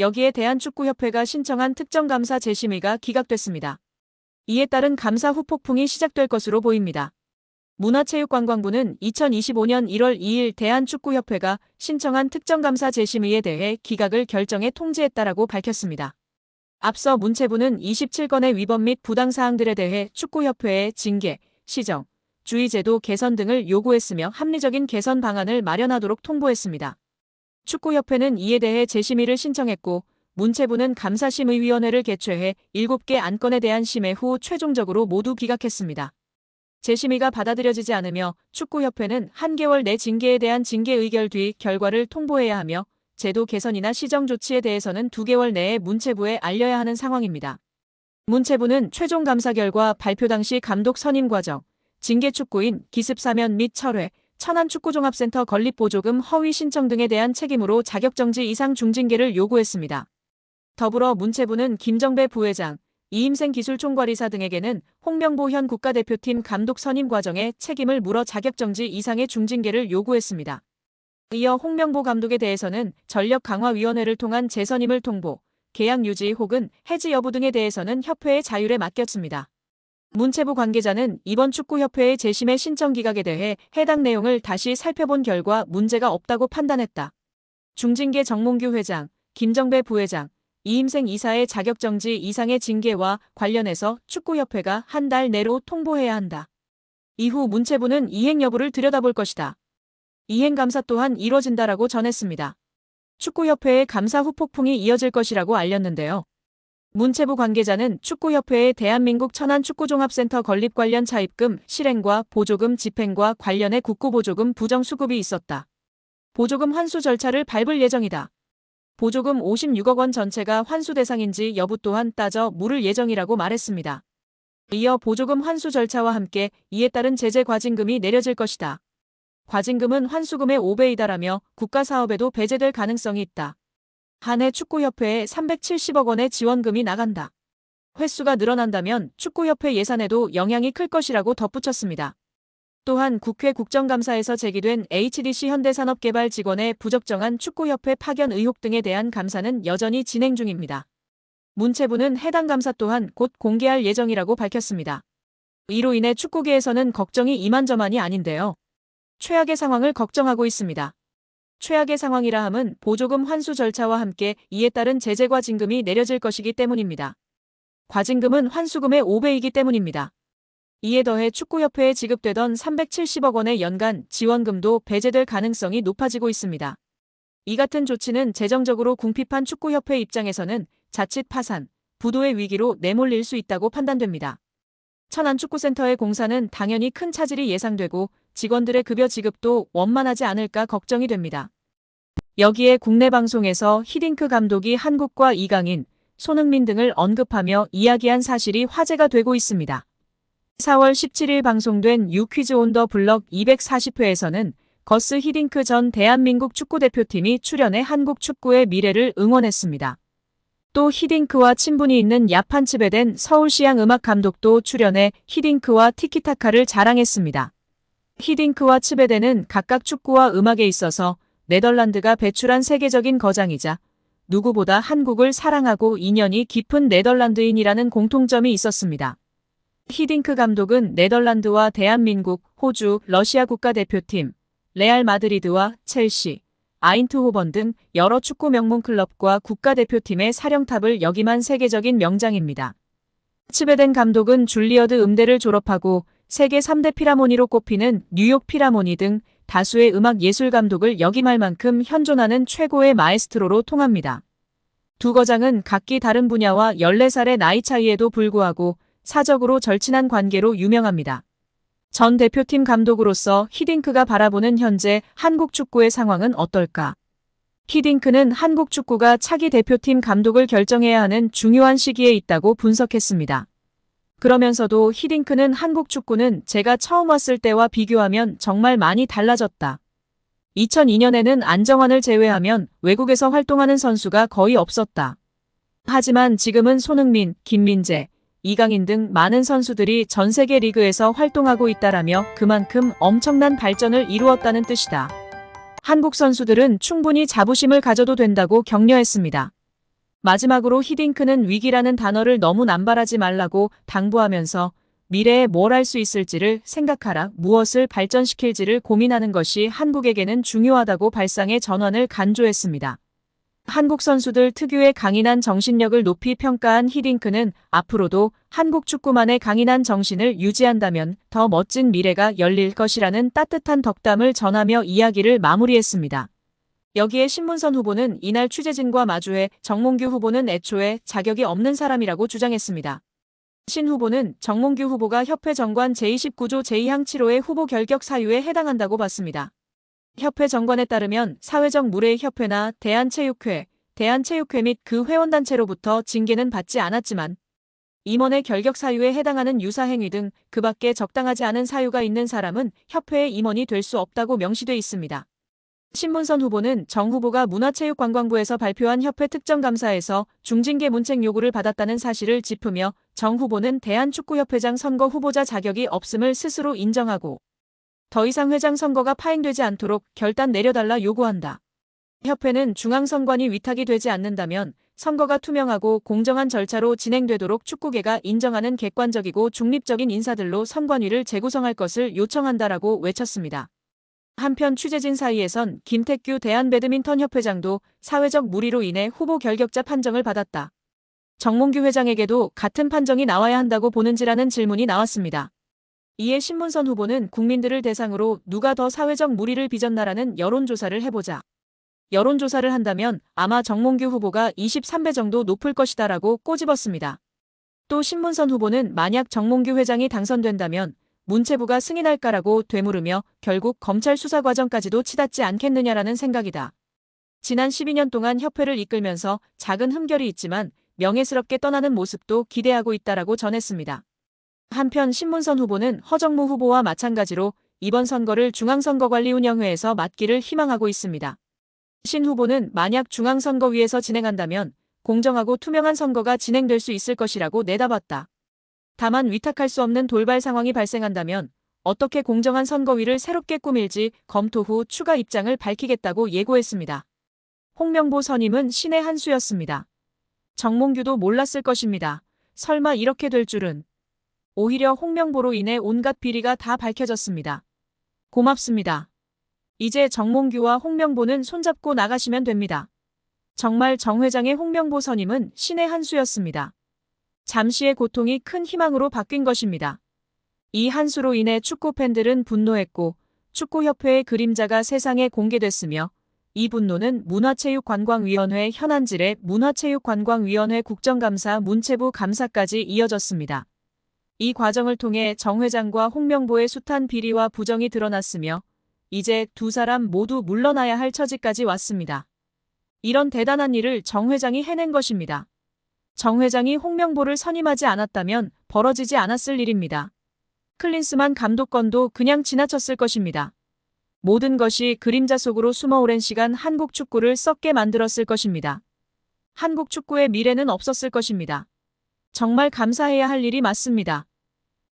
여기에 대한축구협회가 신청한 특정감사 재심의가 기각됐습니다. 이에 따른 감사 후폭풍이 시작될 것으로 보입니다. 문화체육관광부는 2025년 1월 2일 대한축구협회가 신청한 특정감사 재심의에 대해 기각을 결정해 통지했다라고 밝혔습니다. 앞서 문체부는 27건의 위법 및 부당사항들에 대해 축구협회에 징계, 시정, 주의제도 개선 등을 요구했으며 합리적인 개선 방안을 마련하도록 통보했습니다. 축구협회는 이에 대해 재심의를 신청했고 문체부는 감사심의위원회를 개최해 7개 안건에 대한 심의 후 최종적으로 모두 기각했습니다. 재심의가 받아들여지지 않으며 축구협회는 한 개월 내 징계에 대한 징계 의결 뒤 결과를 통보해야 하며 제도 개선이나 시정 조치에 대해서는 2개월 내에 문체부에 알려야 하는 상황입니다. 문체부는 최종 감사 결과 발표 당시 감독 선임 과정, 징계 축구인 기습 사면 및 철회, 천안축구종합센터 건립보조금 허위 신청 등에 대한 책임으로 자격정지 이상 중징계를 요구했습니다. 더불어 문체부는 김정배 부회장, 이임생 기술총괄이사 등에게는 홍명보 현 국가대표팀 감독 선임 과정에 책임을 물어 자격정지 이상의 중징계를 요구했습니다. 이어 홍명보 감독에 대해서는 전력강화위원회를 통한 재선임을 통보, 계약 유지 혹은 해지 여부 등에 대해서는 협회의 자율에 맡겼습니다. 문체부 관계자는 이번 축구협회의 재심의 신청 기각에 대해 해당 내용을 다시 살펴본 결과 문제가 없다고 판단했다. 중징계 정몽규 회장, 김정배 부회장, 이임생 이사의 자격정지 이상의 징계와 관련해서 축구협회가 한 달 내로 통보해야 한다. 이후 문체부는 이행 여부를 들여다볼 것이다. 이행 감사 또한 이뤄진다라고 전했습니다. 축구협회의 감사 후 폭풍이 이어질 것이라고 알렸는데요. 문체부 관계자는 축구협회의 대한민국 천안축구종합센터 건립 관련 차입금 실행과 보조금 집행과 관련해 국고보조금 부정수급이 있었다. 보조금 환수 절차를 밟을 예정이다. 보조금 56억 원 전체가 환수 대상인지 여부 또한 따져 물을 예정이라고 말했습니다. 이어 보조금 환수 절차와 함께 이에 따른 제재 과징금이 내려질 것이다. 과징금은 환수금의 5배이다라며 국가사업에도 배제될 가능성이 있다. 한해 축구협회에 370억 원의 지원금이 나간다. 횟수가 늘어난다면 축구협회 예산에도 영향이 클 것이라고 덧붙였습니다. 또한 국회 국정감사에서 제기된 HDC 현대산업개발 직원의 부적정한 축구협회 파견 의혹 등에 대한 감사는 여전히 진행 중입니다. 문체부는 해당 감사 또한 곧 공개할 예정이라고 밝혔습니다. 이로 인해 축구계에서는 걱정이 이만저만이 아닌데요. 최악의 상황을 걱정하고 있습니다. 최악의 상황이라 함은 보조금 환수 절차와 함께 이에 따른 제재과 징금이 내려질 것이기 때문입니다. 과징금은 환수금의 5배이기 때문입니다. 이에 더해 축구협회에 지급되던 370억 원의 연간 지원금도 배제될 가능성이 높아지고 있습니다. 이 같은 조치는 재정적으로 궁핍한 축구협회 입장에서는 자칫 파산, 부도의 위기로 내몰릴 수 있다고 판단됩니다. 천안축구센터의 공사는 당연히 큰 차질이 예상되고 직원들의 급여 지급도 원만하지 않을까 걱정이 됩니다. 여기에 국내 방송에서 히딩크 감독이 한국과 이강인, 손흥민 등을 언급하며 이야기한 사실이 화제가 되고 있습니다. 4월 17일 방송된 유퀴즈 온 더 블럭 240회에서는 거스 히딩크 전 대한민국 축구대표팀이 출연해 한국 축구의 미래를 응원했습니다. 또 히딩크와 친분이 있는 야판츠베 된 서울시향 음악 감독도 출연해 히딩크와 티키타카를 자랑했습니다. 히딩크와 츠베데는 각각 축구와 음악에 있어서 네덜란드가 배출한 세계적인 거장이자 누구보다 한국을 사랑하고 인연이 깊은 네덜란드인이라는 공통점이 있었습니다. 히딩크 감독은 네덜란드와 대한민국, 호주, 러시아 국가대표팀, 레알 마드리드와 첼시, 아인트호번 등 여러 축구 명문 클럽과 국가대표팀의 사령탑을 역임한 세계적인 명장입니다. 츠베덴 감독은 줄리어드 음대를 졸업하고 세계 3대 피라모니로 꼽히는 뉴욕 피라모니 등 다수의 음악 예술 감독을 역임할 만큼 현존하는 최고의 마에스트로로 통합니다. 두 거장은 각기 다른 분야와 14살의 나이 차이에도 불구하고 사적으로 절친한 관계로 유명합니다. 전 대표팀 감독으로서 히딩크가 바라보는 현재 한국 축구의 상황은 어떨까? 히딩크는 한국 축구가 차기 대표팀 감독을 결정해야 하는 중요한 시기에 있다고 분석했습니다. 그러면서도 히딩크는 한국 축구는 제가 처음 왔을 때와 비교하면 정말 많이 달라졌다. 2002년에는 안정환을 제외하면 외국에서 활동하는 선수가 거의 없었다. 하지만 지금은 손흥민, 김민재, 이강인 등 많은 선수들이 전 세계 리그에서 활동하고 있다라며 그만큼 엄청난 발전을 이루었다는 뜻이다. 한국 선수들은 충분히 자부심을 가져도 된다고 격려했습니다. 마지막으로 히딩크는 위기라는 단어를 너무 남발하지 말라고 당부하면서 미래에 뭘 할 수 있을지를 생각하라, 무엇을 발전시킬지를 고민하는 것이 한국에게는 중요하다고 발상의 전환을 간조했습니다. 한국 선수들 특유의 강인한 정신력을 높이 평가한 히딩크는 앞으로도 한국 축구만의 강인한 정신을 유지한다면 더 멋진 미래가 열릴 것이라는 따뜻한 덕담을 전하며 이야기를 마무리했습니다. 여기에 신문선 후보는 이날 취재진과 마주해 정몽규 후보는 애초에 자격이 없는 사람이라고 주장했습니다. 신 후보는 정몽규 후보가 협회 정관 제29조 제2항 7호의 후보 결격 사유에 해당한다고 봤습니다. 협회 정관에 따르면 사회적 무례협회나 대한체육회, 대한체육회 및 그 회원단체로부터 징계는 받지 않았지만 임원의 결격 사유에 해당하는 유사 행위 등 그 밖에 적당하지 않은 사유가 있는 사람은 협회의 임원이 될 수 없다고 명시돼 있습니다. 신문선 후보는 정 후보가 문화체육관광부에서 발표한 협회 특정 감사에서 중징계 문책 요구를 받았다는 사실을 짚으며 정 후보는 대한축구협회장 선거 후보자 자격이 없음을 스스로 인정하고 더 이상 회장 선거가 파행되지 않도록 결단 내려달라 요구한다. 협회는 중앙선관위 위탁이 되지 않는다면 선거가 투명하고 공정한 절차로 진행되도록 축구계가 인정하는 객관적이고 중립적인 인사들로 선관위를 재구성할 것을 요청한다라고 외쳤습니다. 한편 취재진 사이에선 김태규 대한배드민턴협회장도 사회적 무리로 인해 후보 결격자 판정을 받았다. 정몽규 회장에게도 같은 판정이 나와야 한다고 보는지라는 질문이 나왔습니다. 이에 신문선 후보는 국민들을 대상으로 누가 더 사회적 무리를 빚었나라는 여론조사를 해보자. 여론조사를 한다면 아마 정몽규 후보가 23배 정도 높을 것이다라고 꼬집었습니다. 또 신문선 후보는 만약 정몽규 회장이 당선된다면 문체부가 승인할까라고 되물으며 결국 검찰 수사 과정까지도 치닫지 않겠느냐라는 생각이다. 지난 12년 동안 협회를 이끌면서 작은 흠결이 있지만 명예스럽게 떠나는 모습도 기대하고 있다라고 전했습니다. 한편 신문선 후보는 허정무 후보와 마찬가지로 이번 선거를 중앙선거관리운영회에서 맡기를 희망하고 있습니다. 신 후보는 만약 중앙선거위에서 진행한다면 공정하고 투명한 선거가 진행될 수 있을 것이라고 내다봤다. 다만 위탁할 수 없는 돌발 상황이 발생한다면 어떻게 공정한 선거위를 새롭게 꾸밀지 검토 후 추가 입장을 밝히겠다고 예고했습니다. 홍명보 선임은 신의 한 수였습니다. 정몽규도 몰랐을 것입니다. 설마 이렇게 될 줄은. 오히려 홍명보로 인해 온갖 비리가 다 밝혀졌습니다. 고맙습니다. 이제 정몽규와 홍명보는 손잡고 나가시면 됩니다. 정말 정 회장의 홍명보 선임은 신의 한 수였습니다. 잠시의 고통이 큰 희망으로 바뀐 것입니다. 이 한 수로 인해 축구 팬들은 분노했고 축구협회의 그림자가 세상에 공개됐으며 이 분노는 문화체육관광위원회 현안질의 문화체육관광위원회 국정감사 문체부 감사까지 이어졌습니다. 이 과정을 통해 정 회장과 홍명보의 숱한 비리와 부정이 드러났으며 이제 두 사람 모두 물러나야 할 처지까지 왔습니다. 이런 대단한 일을 정 회장이 해낸 것입니다. 정 회장이 홍명보를 선임하지 않았다면 벌어지지 않았을 일입니다. 클린스만 감독권도 그냥 지나쳤을 것입니다. 모든 것이 그림자 속으로 숨어 오랜 시간 한국 축구를 썩게 만들었을 것입니다. 한국 축구의 미래는 없었을 것입니다. 정말 감사해야 할 일이 맞습니다.